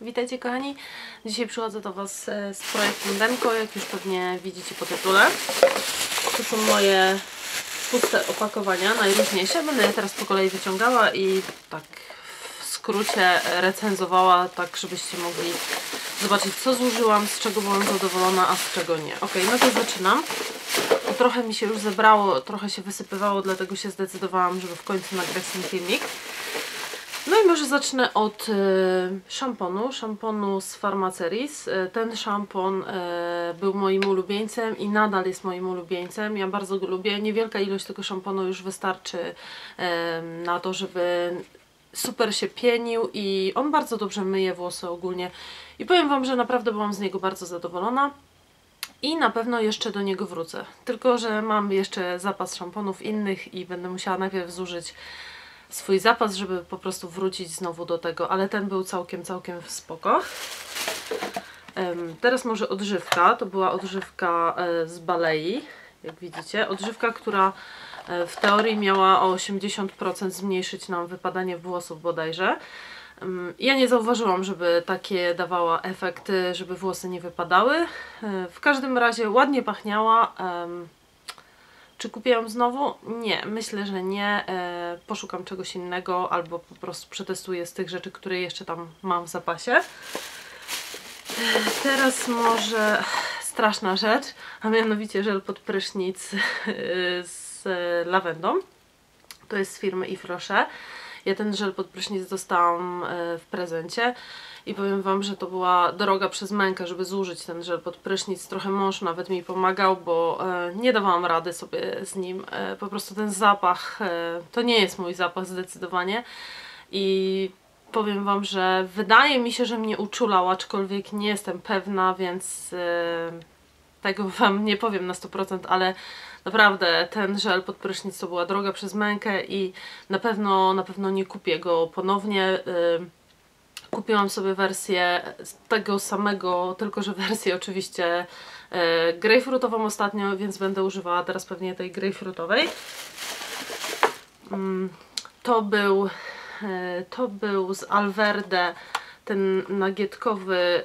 Witajcie kochani. Dzisiaj przychodzę do Was e, z projektem Denko, jak już pewnie widzicie po tytule. To są moje puste opakowania, najróżniejsze. Będę je teraz po kolei wyciągała i tak w skrócie recenzowała, tak żebyście mogli zobaczyć co zużyłam, z czego byłam zadowolona, a z czego nie. Ok, no to zaczynam. Trochę mi się już zebrało, trochę się wysypywało, dlatego się zdecydowałam, żeby w końcu nagrać ten filmik. No i może zacznę od y, szamponu, szamponu z Pharmaceris. Y, ten szampon y, był moim ulubieńcem i nadal jest moim ulubieńcem. Ja bardzo go lubię. Niewielka ilość tego szamponu już wystarczy na to, żeby super się pienił i on bardzo dobrze myje włosy ogólnie. I powiem Wam, że naprawdę byłam z niego bardzo zadowolona. I na pewno jeszcze do niego wrócę. Tylko, że mam jeszcze zapas szamponów innych i będę musiała najpierw zużyć swój zapas, żeby po prostu wrócić znowu do tego, ale ten był całkiem, całkiem spoko. Um, teraz może odżywka, to była odżywka e, z Balei, jak widzicie. Odżywka, która e, w teorii miała o 80% zmniejszyć nam wypadanie włosów bodajże. Ja nie zauważyłam, żeby takie dawała efekty, żeby włosy nie wypadały. E, w każdym razie ładnie pachniała. Czy kupię ją znowu? Nie, myślę, że nie. E, poszukam czegoś innego albo po prostu przetestuję z tych rzeczy, które jeszcze tam mam w zapasie. E, teraz może straszna rzecz, a mianowicie żel pod prysznic e, z lawendą. To jest z firmy Yves Rocher. Ja ten żel pod prysznic dostałam e, w prezencie i powiem Wam, że to była droga przez mękę, żeby zużyć ten żel pod prysznic. Trochę mąż nawet mi pomagał, bo e, nie dawałam rady sobie z nim. E, po prostu ten zapach, to nie jest mój zapach zdecydowanie i powiem Wam, że wydaje mi się, że mnie uczulał, aczkolwiek nie jestem pewna, więc tego Wam nie powiem na 100%, ale Naprawdę ten żel pod prysznic to była droga przez mękę i na pewno, na pewno nie kupię go ponownie. Kupiłam sobie wersję tego samego, tylko że wersję oczywiście y, grejpfrutową ostatnio, więc będę używała teraz pewnie tej grejpfrutowej. To był, y, to był z Alverde ten nagietkowy,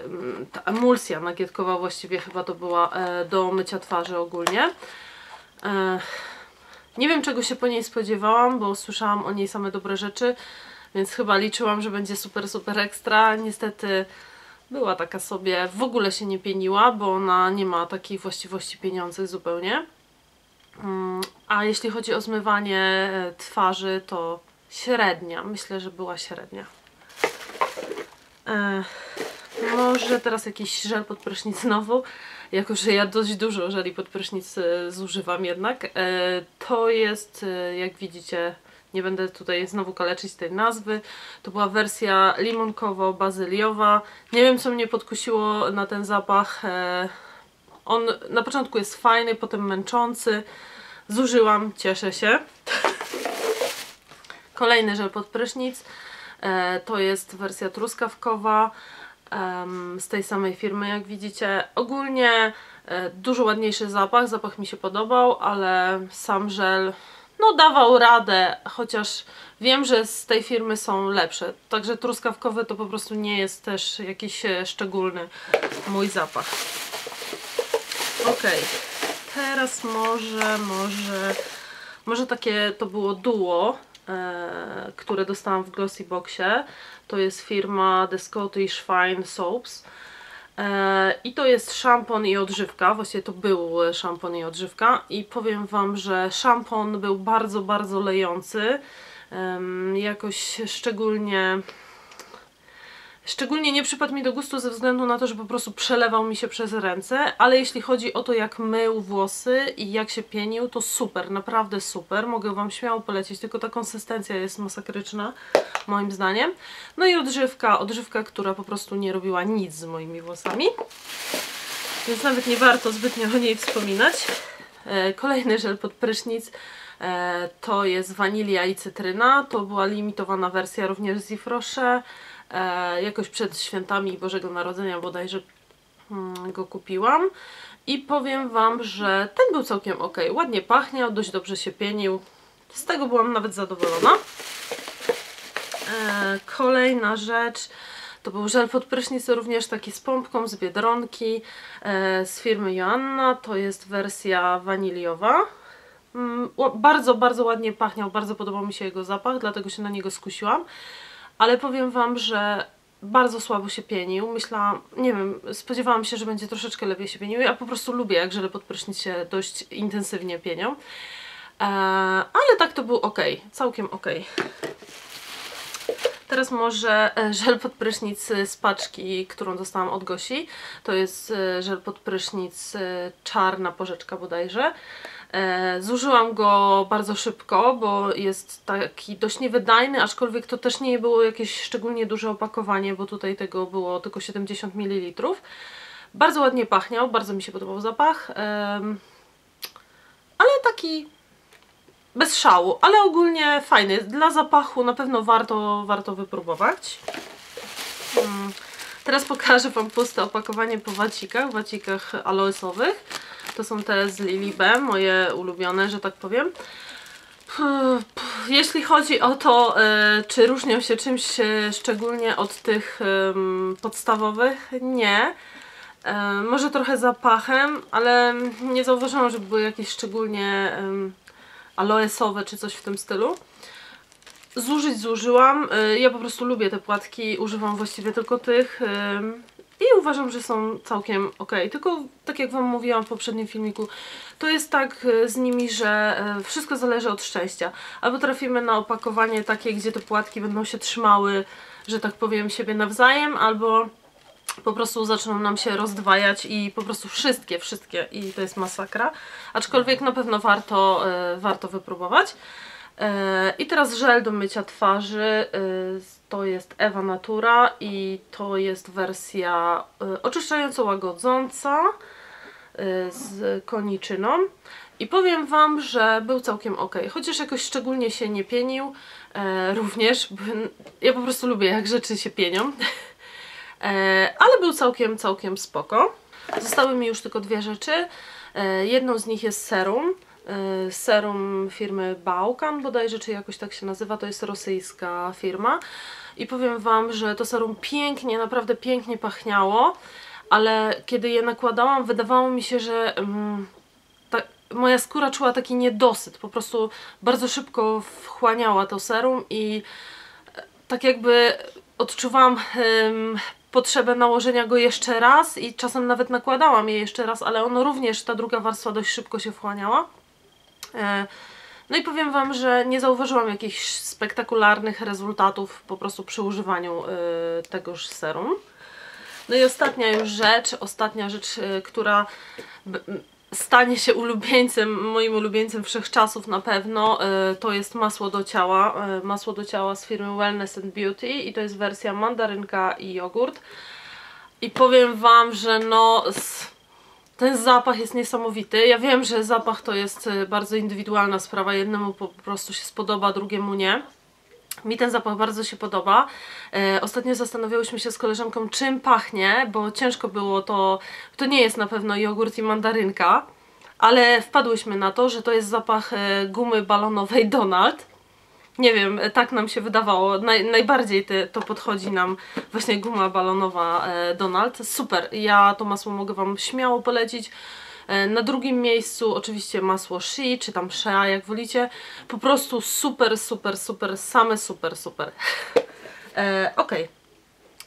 ta emulsja nagietkowa właściwie chyba to była e, do mycia twarzy ogólnie. Nie wiem czego się po niej spodziewałam, bo słyszałam o niej same dobre rzeczy, więc chyba liczyłam, że będzie super, super ekstra. Niestety była taka sobie, w ogóle się nie pieniła, bo ona nie ma takich właściwości pieniących zupełnie. Mm, a jeśli chodzi o zmywanie e, twarzy, to średnia. Myślę, że była średnia. Może teraz jakiś żel pod prysznic znowu jako że ja dość dużo żeli pod prysznic e, zużywam jednak. E, to jest, e, jak widzicie, nie będę tutaj znowu kaleczyć tej nazwy. To była wersja limonkowo-bazyliowa. Nie wiem, co mnie podkusiło na ten zapach. On na początku jest fajny, potem męczący. Zużyłam, cieszę się. Kolejny żel pod prysznic. To jest wersja truskawkowa z tej samej firmy jak widzicie. Ogólnie e, dużo ładniejszy zapach, zapach mi się podobał, ale sam żel no dawał radę, chociaż wiem, że z tej firmy są lepsze. Także truskawkowy to po prostu nie jest też jakiś e, szczególny mój zapach. Ok, teraz może, może, może takie to było duo E, które dostałam w Glossy Boxie. To jest firma The Scottish Fine Soaps. E, I to jest szampon i odżywka, właściwie to był szampon i odżywka i powiem Wam, że szampon był bardzo, bardzo lejący, jakoś szczególnie Szczególnie nie przypadł mi do gustu ze względu na to, że po prostu przelewał mi się przez ręce, ale jeśli chodzi o to jak mył włosy i jak się pienił, to super, naprawdę super. Mogę Wam śmiało polecić, tylko ta konsystencja jest masakryczna, moim zdaniem. No i odżywka, odżywka, która po prostu nie robiła nic z moimi włosami, więc nawet nie warto zbytnio o niej wspominać. E, kolejny żel pod prysznic e, to jest wanilia i cytryna, to była limitowana wersja również z Ifrosze jakoś przed świętami Bożego Narodzenia bodajże hmm, go kupiłam i powiem Wam, że ten był całkiem ok, ładnie pachniał, dość dobrze się pienił, z tego byłam nawet zadowolona. E, kolejna rzecz To był żel pod prysznic, również taki z pompką z Biedronki e, z firmy Joanna. To jest wersja waniliowa. Mm, bardzo, bardzo ładnie pachniał, bardzo podobał mi się jego zapach, dlatego się na niego skusiłam. Ale powiem Wam, że bardzo słabo się pienił. Myślałam, nie wiem, spodziewałam się, że będzie troszeczkę lepiej się pienił. Ja po prostu lubię, jak żele pod prysznic się dość intensywnie pienią. Eee, ale tak to był ok, całkiem ok. Teraz może e, żel pod prysznic z paczki, którą dostałam od Gosi. To jest e, żel pod prysznic e, czarna porzeczka bodajże. Zużyłam go bardzo szybko, bo jest taki dość niewydajny, aczkolwiek to też nie było jakieś szczególnie duże opakowanie, bo tutaj tego było tylko 70 ml. Bardzo ładnie pachniał, bardzo mi się podobał zapach. Ale taki bez szału, ale ogólnie fajny. Dla zapachu na pewno warto, warto wypróbować. Hmm. Teraz pokażę Wam puste opakowanie po wacikach, wacikach aloesowych. To są te z Lilibem, moje ulubione, że tak powiem. Jeśli chodzi o to, e, czy różnią się czymś e, szczególnie od tych podstawowych, nie. E, może trochę zapachem, ale nie zauważyłam, żeby były jakieś szczególnie aloesowe czy coś w tym stylu. Zużyć zużyłam. Y, ja po prostu lubię te płatki, używam właściwie tylko tych y, i uważam, że są całkiem ok. Tylko tak jak Wam mówiłam w poprzednim filmiku, to jest tak y, z nimi, że wszystko zależy od szczęścia. Albo trafimy na opakowanie takie, gdzie te płatki będą się trzymały, że tak powiem, siebie nawzajem, albo po prostu zaczną nam się rozdwajać i po prostu wszystkie, wszystkie i to jest masakra. Aczkolwiek na pewno warto, e, warto wypróbować. E, I teraz żel do mycia twarzy, e, to jest Ewa Natura i to jest wersja oczyszczająco łagodząca z koniczyną. I powiem Wam, że był całkiem ok, chociaż jakoś szczególnie się nie pienił, również, ja po prostu lubię jak rzeczy się pienią. E, ale był całkiem, całkiem spoko. Zostały mi już tylko dwie rzeczy. E, jedną z nich jest serum. E, serum firmy Baukan bodajże, czy jakoś tak się nazywa, to jest rosyjska firma. I powiem Wam, że to serum pięknie, naprawdę pięknie pachniało, ale kiedy je nakładałam, wydawało mi się, że mm, ta, moja skóra czuła taki niedosyt, po prostu bardzo szybko wchłaniała to serum i tak jakby odczuwałam potrzebę nałożenia go jeszcze raz i czasem nawet nakładałam je jeszcze raz, ale ono również, ta druga warstwa dość szybko się wchłaniała. E, no i powiem Wam, że nie zauważyłam jakichś spektakularnych rezultatów po prostu przy używaniu e, tegoż serum. No i ostatnia już rzecz, ostatnia rzecz, e, która stanie się ulubieńcem, moim ulubieńcem wszechczasów na pewno, e, to jest masło do ciała, e, masło do ciała z firmy Wellness and Beauty i to jest wersja mandarynka i jogurt. I powiem Wam, że no ten zapach jest niesamowity. Ja wiem, że zapach to jest e, bardzo indywidualna sprawa, jednemu po prostu się spodoba, drugiemu nie. Mi ten zapach bardzo się podoba. E, ostatnio zastanawiałyśmy się z koleżanką, czym pachnie, bo ciężko było to... To nie jest na pewno jogurt i mandarynka, ale wpadłyśmy na to, że to jest zapach e, gumy balonowej Donald. Nie wiem, e, tak nam się wydawało. Naj, najbardziej te, to podchodzi nam właśnie guma balonowa Donald. Super, ja to masło mogę Wam śmiało polecić. E, na drugim miejscu oczywiście masło Shi, czy tam Shea, jak wolicie. Po prostu super, super, super, same super, super. e, ok.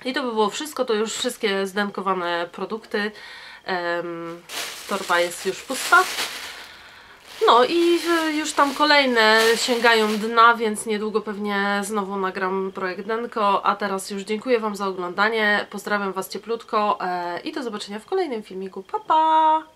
I to by było wszystko, to już wszystkie zdenkowane produkty. Um, torba jest już pusta. No i już tam kolejne sięgają dna, więc niedługo pewnie znowu nagram projekt Denko, a teraz już dziękuję Wam za oglądanie, pozdrawiam Was cieplutko e, i do zobaczenia w kolejnym filmiku. Pa, pa!